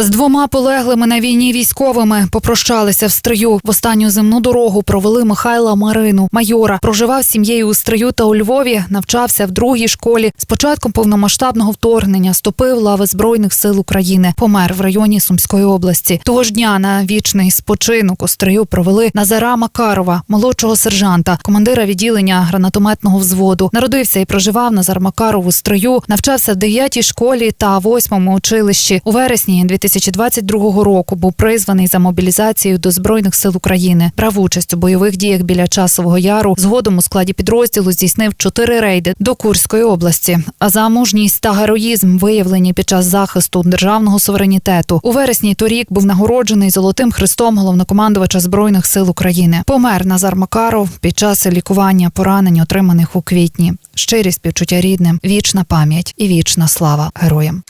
З двома полеглими на війні військовими попрощалися в стрию. В останню земну дорогу провели Михайла Марину, майора. Проживав з сім'єю у стрию та у Львові, навчався в другій школі. З початком повномасштабного вторгнення ступив лави збройних сил України. Помер в районі Сумської області. Того ж дня на вічний спочинок у стрию провели Назара Макарова, молодшого сержанта, командира відділення гранатометного взводу. Народився і проживав Назар Макаров у стрию, навчався в 9-й школі та 8-му училищі. У вересні 2022 року був призваний за мобілізацією до збройних сил України. Брав участь у бойових діях біля часового яру. Згодом у складі підрозділу здійснив чотири рейди до Курської області. А за мужність та героїзм виявлені під час захисту державного суверенітету. У вересні торік був нагороджений золотим хрестом головнокомандувача збройних сил України. Помер Назар Макаров під час лікування поранень, отриманих у квітні. Щирі співчуття рідним, вічна пам'ять і вічна слава героям.